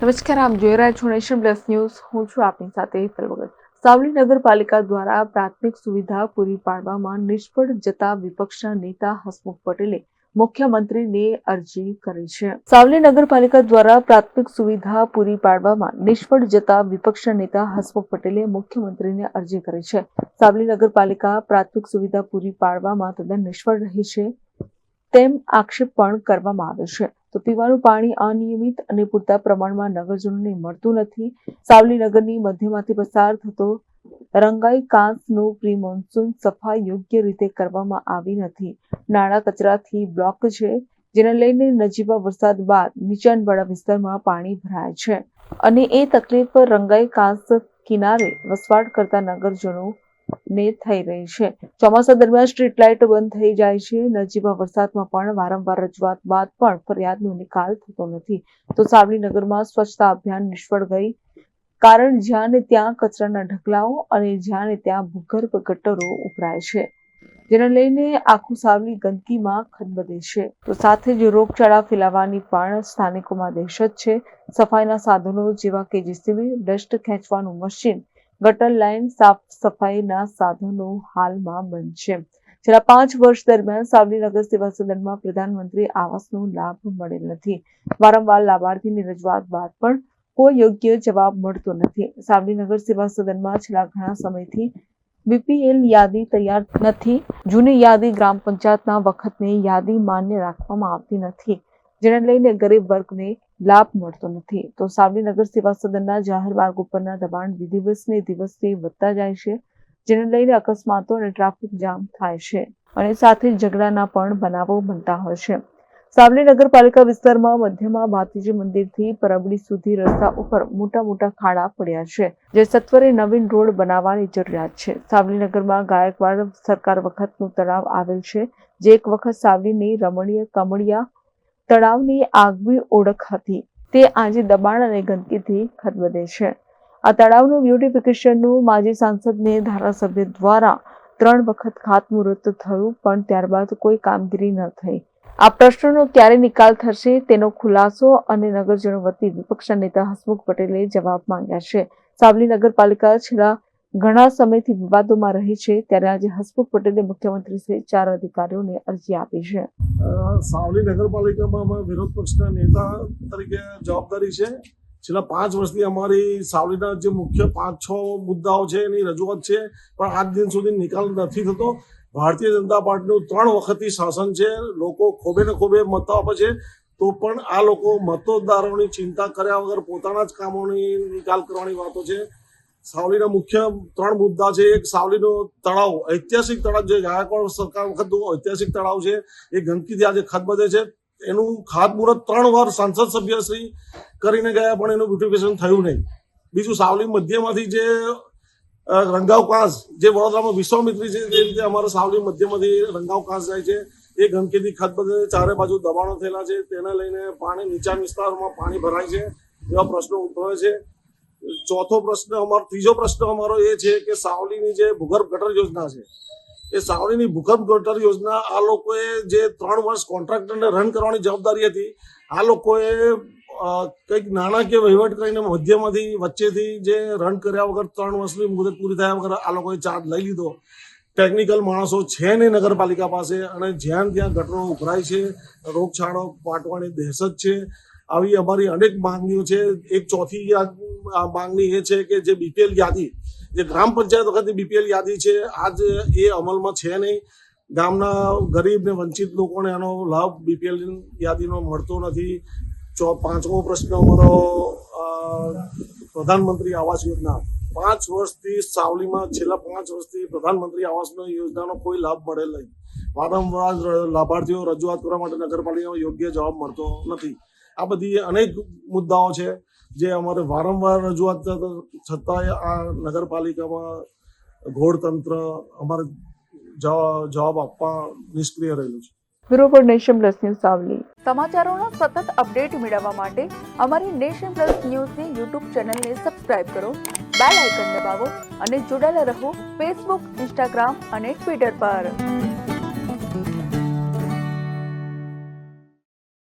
નમસ્કાર આપ જોઈ રહ્યા છો નેશન પ્લસ ન્યૂઝ. હું છું આપની સાથે હેતલ વગર સાવલી નગરપાલિકા દ્વારા પ્રાથમિક સુવિધા પૂરી પાડવામાં નિષ્ફળ જતા વિપક્ષના નેતા હસમુખ પટેલે મુખ્યમંત્રીને અરજી કરી છે. સાવલી નગરપાલિકા દ્વારા પ્રાથમિક સુવિધા પૂરી પાડવામાં નિષ્ફળ જતા વિપક્ષના નેતા હસમુખ પટેલે મુખ્યમંત્રીને અરજી કરી છે. સાવલી નગરપાલિકા પ્રાથમિક સુવિધા પૂરી પાડવામાં તદ્દન નિષ્ફળ રહી છે તેમ આક્ષેપ પણ કરવામાં આવ્યો છે. તો પીવાનું પાણી અનિયમિત અને પૂરતા પ્રમાણમાં નગરજનોને મળતું નથી. સાવલી નગરની મધ્યમાંથી પસાર થતો રંગાઈ કાંસનું પ્રી મોન્સૂન સફાઈ યોગ્ય રીતે કરવામાં આવી નથી. નાળા કચરાથી બ્લોક છે, જેને લઈને નજીવા વરસાદ બાદ નીચાણવાળા વિસ્તારમાં પાણી ભરાય છે. અને એ તકલીફ રંગાઈ કાંસ કિનારે વસવાટ કરતા નગરજનો ને થઈ રહી છે. ચોમાસા દરમિયાન સ્ટ્રીટ લાઇટ બંધ થઈ જાય છે. નજીવા વરસાદમાં પણ વારંવાર રજૂઆત બાદ પણ ફરિયાદનો નિકાલ થતો નથી. તો સાવલીનગરમાં સ્વચ્છતા અભિયાન નિષ્ફળ ગઈ કારણ જ્યાં ને ત્યાં કચરાના ઢગલાઓ અને જ્યાં ને ત્યાં ભૂગર્ભ ગટરો ઉભરાય છે. જેને લઈને આખું સાવલી ગંદકીમાં ખદબદે છે. તો સાથે જ રોગચાળા ફેલાવાની પણ સ્થાનિકોમાં દહેશત છે. સફાઈના સાધનો જેવા કે જીસીબી, ડસ્ટ ખેંચવાનું મશીન ગટર લાઇન સાફ સફાઈના સાધનો હાલમાં બંધ છેલ્લા પાંચ વર્ષ દરમિયાન સાવલી નગર સેવા સદનમાં પ્રધાનમંત્રી આવાસનો લાભ મળેલ નથી. વારંવાર લાભાર્થીની રજૂઆત બાદ પણ કોઈ યોગ્ય જવાબ મળતો નથી. સાવલી નગર સેવા સદનમાં છેલ્લા ઘણા સમયથી બીપીએલ યાદી તૈયાર નથી. જૂની યાદી ગ્રામ પંચાયતના વખતની યાદી માન્ય રાખવામાં આવતી નથી. જેને લઈને ગરીબ વર્ગને લાભ મળતો નથી. તો સાવલી નગર સેવા સદનના જાહેર માર્ગ ઉપરના દબાણ દિવસને દિવસથી વધતા જાય છે, જેને લઈને અકસ્માતો અને ટ્રાફિક જામ થાય છે અને સાથે ઝઘડાના પણ બનાવો બનતા હોય છે. સાવલી નગરપાલિકા વિસ્તારમાં મધ્યમાં ભાતીજી મંદિરથી પરબડી સુધી રસ્તા ઉપર મોટા મોટા ખાડા પડ્યા છે, જે સત્વરે નવીન રોડ બનાવવાની જરૂરિયાત છે. સાવલી નગરમાં ગાયકવાડ સરકાર વખતનું તળાવ આવેલ છે, જે એક વખત સાવલીની રમણીય કમળિયા તળાવની આગવી ઓળખ હતી. તે આજે દબાણ અને ગંદકીથી ખદબદે છે. આ તળાવનું બ્યુટિફિકેશનનું માજી સાંસદને ધારાસભ્ય દ્વારા ત્રણ વખત ખાતમુહૂર્ત થયું, પણ ત્યારબાદ કોઈ કામગીરી ન થઈ. આ પ્રશ્નનો ક્યારે નિકાલ થશે તેનો ખુલાસો અને નગરજનો વતી વિપક્ષના નેતા હસમુખ પટેલે જવાબ માંગ્યા છે. સાવલી નગરપાલિકા છેલ્લા ઘણા સમયથી વિવાદોમાં રહી છે, ત્યારે આજે હસમુખ પટેલે મુખ્યમંત્રી સહિત ચાર અધિકારીઓને અરજી આપી છે. સાવલી નગરપાલિકામાં અમે વિરોધ પક્ષના નેતા તરીકે જવાબદારી છે. છેલ્લા પાંચ વર્ષથી અમારી સાવલીના જે મુખ્ય પાંચ છ મુદ્દાઓ છે, એની રજૂઆત છે, પણ આજ દિન સુધી નિકાલ નથી થતો. ભારતીય જનતા પાર્ટીનું ત્રણ વખતથી શાસન છે, લોકો ખોબે ને ખોબે મતો આપે છે. તો પણ આ લોકો મતદારોની ચિંતા કર્યા વગર પોતાના જ કામોની નિકાલ કરવાની વાતો છે. સાવલીના મુખ્ય ત્રણ મુદ્દા છે. એક સાવલીનો તળાવ, ઐતિહાસિક તળાવ જે ગાયકવાડ સરકાર વખતનું ઐતિહાસિક તળાવ છે. એ ગંદકીથી આજે ખતબદે છે. એનું ખાતમુહૂર્ત ત્રણ વાર સાંસદ સભ્યશ્રી કરીને ગયા, પણ એનું બ્યુટિફિકેશન થયું નહીં. બીજું સાવલી મધ્યમાંથી જે રંગાવ જે વડોદરામાં વિશ્વામિત્રી છે, જે રીતે અમારા સાવલી મધ્યમાંથી રંગાવ કાંસ જાય છે, એ ગંદકીથી ખતબદે. ચારે બાજુ દબાણો થયેલા છે. તેને લઈને પાણી નીચા વિસ્તારમાં પાણી ભરાય છે, એવા પ્રશ્નો ઉદ્ભવે છે. ચોથો પ્રશ્ન અમારો, ત્રીજો પ્રશ્ન અમારો એ છે કે સાવલીની જે ભૂગર્ભ ગટર યોજના છે, એ સાવલીની ભૂગર્ભ ગટર યોજના આ લોકોએ જે ત્રણ વર્ષ કોન્ટ્રાક્ટરને રન કરવાની જવાબદારી હતી, આ લોકોએ કંઈક નાણાકીય વહીવટ કરીને મધ્યમાંથી વચ્ચેથી જે રન કર્યા વગર ત્રણ વર્ષની મુદત પૂરી થયા વગર આ લોકોએ ચાર્જ લઈ લીધો. ટેકનિકલ માણસો છે નહીં નગરપાલિકા પાસે અને જ્યાં ત્યાં ગટરો ઉભરાય છે, રોગચાળો પાટવાની દહેશત છે, આવી અમારી અનેક માંગણીઓ છે. એક ચોથી માંગણી એ છે કે જે બીપીએલ યાદી, જે ગ્રામ પંચાયત વખતે બીપીએલ યાદી છે, આજ એ અમલમાં છે નહીં. ગામના ગરીબ ને વંચિત લોકોને એનો લાભ બીપીએલ યાદીનો મળતો નથી. ચો પાંચમો પ્રશ્ન અમારો પ્રધાનમંત્રી આવાસ યોજના. પાંચ વર્ષથી સાવલીમાં છેલ્લા પાંચ વર્ષથી પ્રધાનમંત્રી આવાસનો યોજનાનો કોઈ લાભ મળેલ નહીં. વારંવાર લાભાર્થીઓ રજૂઆત કરવા માટે નગરપાલિકામાં યોગ્ય જવાબ મળતો નથી. આ બધી અનેક મુદ્દાઓ છે. જે અમારે વારંવાર રજૂઆત થતા- છતાંય આ નગરપાલિકામાં ઘોડતંત્ર અમારે જવા- જવાબ આપવા નિષ્ક્રિય રહેલું છે. Bureau for Nation Plus news Savli. સમાચારોના સતત અપડેટ મેળવવા માટે અમારી નેશન પ્લસ ન્યૂઝની યુટ્યુબ ચેનલને સબસ્ક્રાઇબ કરો બેલ આઇકન દબાવો અને જોડાયેલા રહો ફેસબુક ઇન્સ્ટાગ્રામ અને ટ્વિટર પર.